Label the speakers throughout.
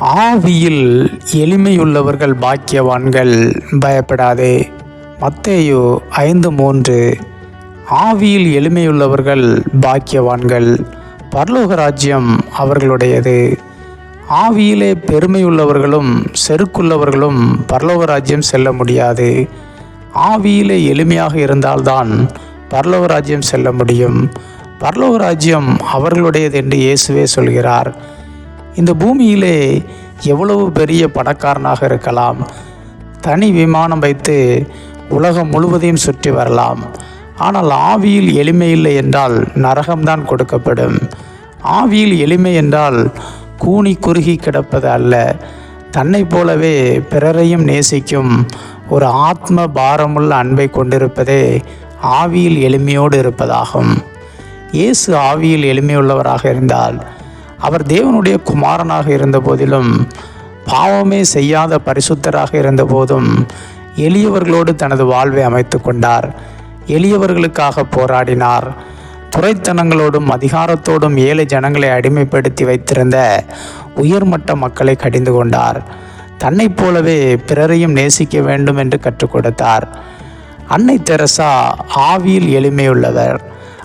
Speaker 1: ஆவியில் எளிமையுள்ளவர்கள் பாக்கியவான்கள் பயப்படாதே. மத்தேயோ ஐந்து மூன்று. ஆவியில் எளிமையுள்ளவர்கள் பாக்கியவான்கள் பரலோக ராஜ்யம் அவர்களுடையது. ஆவியிலே பெருமையுள்ளவர்களும் செருக்குள்ளவர்களும் பரலோக ராஜ்யம் செல்ல முடியாது. ஆவியிலே எளிமையாக இருந்தால்தான் பரலோக ராஜ்யம் செல்ல முடியும். பரலோக ராஜ்யம் அவர்களுடையது என்று இயேசுவே சொல்கிறார். இந்த பூமியிலே எவ்வளவு பெரிய பணக்காரனாக இருக்கலாம். தனி விமானம் வைத்து உலகம் முழுவதையும் சுற்றி வரலாம். ஆனால் ஆவியில் எளிமை இல்லை என்றால் நரகம்தான் கொடுக்கப்படும். ஆவியில் எளிமை என்றால் கூனி குறுகி கிடப்பது அல்ல. தன்னைப் போலவே பிறரையும் நேசிக்கும் ஒரு ஆத்ம பாரமுள்ள அன்பை கொண்டிருப்பதே ஆவியில் எளிமையோடு இருப்பதாகும். இயேசு ஆவியில் எளிமையுள்ளவராக இருந்தால் அவர் தேவனுடைய குமாரனாக இருந்த போதிலும் பாவமே செய்யாத பரிசுத்தராக இருந்தபோதும் எளியவர்களோடு தனது வாழ்வை அமைத்து கொண்டார். எளியவர்களுக்காக போராடினார். துறைத்தனங்களோடும் அதிகாரத்தோடும் ஏழை ஜனங்களை அடிமைப்படுத்தி வைத்திருந்த உயர்மட்ட மக்களை கடிந்து கொண்டார். தன்னைப் போலவே பிறரையும் நேசிக்க வேண்டும் என்று கற்றுக் கொடுத்தார். அன்னை தெரசா ஆவியில் எளிமையுள்ளவர்.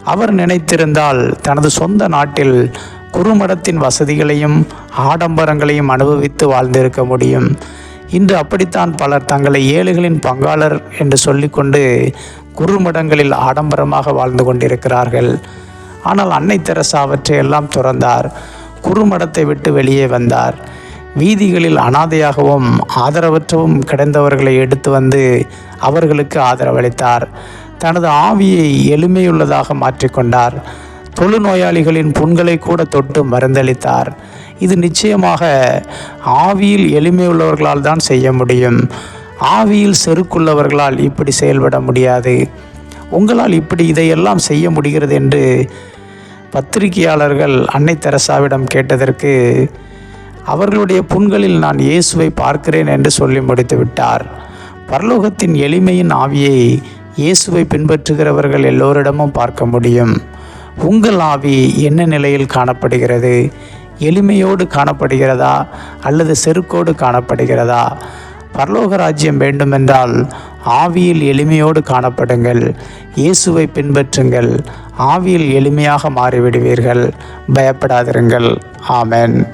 Speaker 1: அவர் நினைத்திருந்தால் தனது சொந்த நாட்டில் குறுமடத்தின் வசதிகளையும் ஆடம்பரங்களையும் அனுபவித்து வாழ்ந்திருக்க முடியும். இன்று அப்படித்தான் பலர் தங்களை ஏழைகளின் பங்காளர் என்று சொல்லிக்கொண்டு குறுமடங்களில் ஆடம்பரமாக வாழ்ந்து கொண்டிருக்கிறார்கள். ஆனால் அன்னை தெரசா அவற்றையெல்லாம் துறந்தார். குறுமடத்தை விட்டு வெளியே வந்தார். வீதிகளில் அனாதையாகவும் ஆதரவற்றவும் கிடந்தவர்களை எடுத்து வந்து அவர்களுக்கு ஆதரவளித்தார். தனது ஆவியை எளிமையுள்ளதாக மாற்றிக்கொண்டார். தொழுநோயாளிகளின் புண்களை கூட தொட்டு மருந்தளித்தார். இது நிச்சயமாக ஆவியில் எளிமையுள்ளவர்களால் தான் செய்ய முடியும். ஆவியில் செருக்குள்ளவர்களால் இப்படி செயல்பட முடியாது. உங்களால் இப்படி இதையெல்லாம் செய்ய முடிகிறது என்று பத்திரிகையாளர்கள் அன்னை தெரசாவிடம் கேட்டதற்கு அவர்களுடைய புண்களில் நான் இயேசுவை பார்க்கிறேன் என்று சொல்லி முடித்து விட்டார். பரலோகத்தின் எளிமையின் ஆவியை இயேசுவை பின்பற்றுகிறவர்கள் எல்லோரிடமும் பார்க்க முடியும். உங்கள் ஆவி என்ன நிலையில் காணப்படுகிறது? எளிமையோடு காணப்படுகிறதா? அல்லது செருக்கோடு காணப்படுகிறதா? பரலோக ராஜ்யம் வேண்டுமென்றால் ஆவியில் எளிமையோடு காணப்படுங்கள். இயேசுவை பின்பற்றுங்கள். ஆவியில் எளிமையாக மாறிவிடுவீர்கள். பயப்படாதிருங்கள். ஆமென்.